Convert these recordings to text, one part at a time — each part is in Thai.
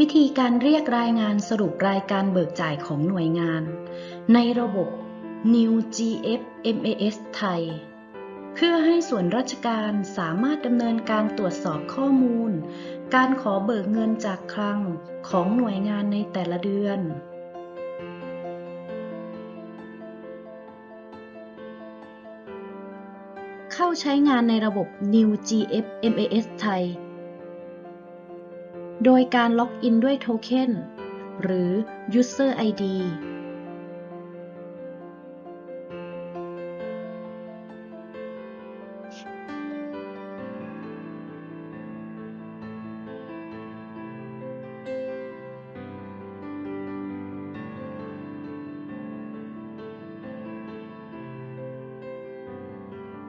วิธีการเรียกรายงานสรุปรายการเบิกจ่ายของหน่วยงาน ในระบบ New GF MAS ไทย เพื่อให้ส่วนราชการสามารถดำเนินการตรวจสอบข้อมูล การขอเบิกเงินจากคลังของหน่วยงานในแต่ละเดือนเข้าใช้งานในระบบ New GF MAS ไทย โดยการล็อกอินด้วยโทเค็นหรือ User ID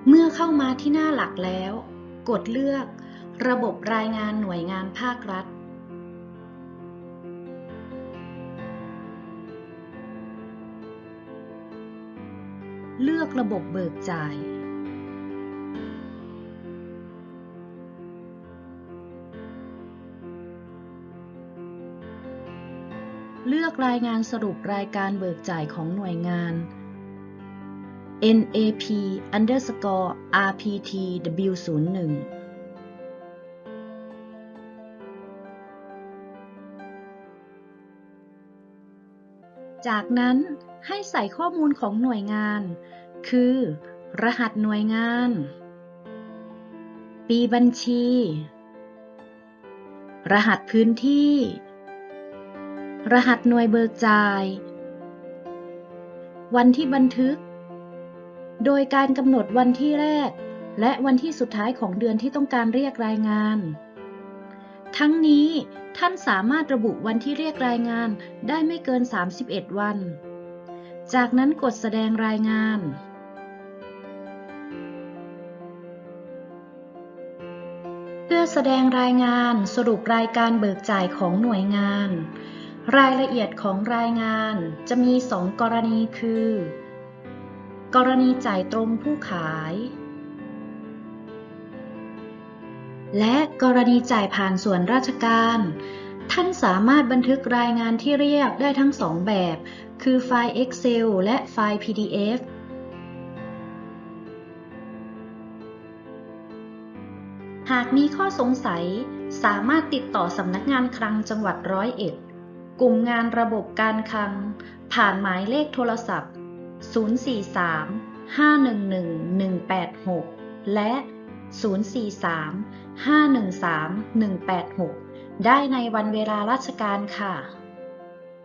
เมื่อเข้ามาที่หน้าหลักแล้ว กดเลือก ระบบรายงานหน่วยงานภาครัฐ เลือกระบบเบิกจ่าย เลือกรายงานสรุปรายการเบิกจ่ายของหน่วยงาน NAP underscore RPTW01 จากนั้นให้ใส่ข้อมูลของหน่วยงาน คือ รหัสหน่วยงาน ปีบัญชี รหัสพื้นที่ รหัสหน่วยเบิกจ่าย วันที่บันทึก โดยการกำหนดวันที่แรก และวันที่สุดท้ายของเดือนที่ต้องการเรียกรายงาน ทั้งนี้ท่านสามารถระบุวันที่เรียกรายงานได้ไม่เกิน 31 วัน จากนั้นกดแสดงรายงาน เพื่อแสดงรายงานสรุปรายการเบิกจ่ายของหน่วยงาน รายละเอียดของรายงานจะมี 2 กรณีคือ กรณีจ่ายตรงผู้ขาย และกรณีจ่ายผ่านส่วนราชการ ท่านสามารถบันทึกรายงานที่เรียกได้ทั้งสองแบบ คือไฟล์ Excel และไฟล์ PDF หากมีข้อสงสัย สามารถติดต่อสำนักงานคลังจังหวัดร้อยเอ็ด กลุ่มงานระบบการคลัง ผ่านหมายเลขโทรศัพท์ 043 511 186 และ 043 513 186 ได้ในวันเวลาราชการค่ะ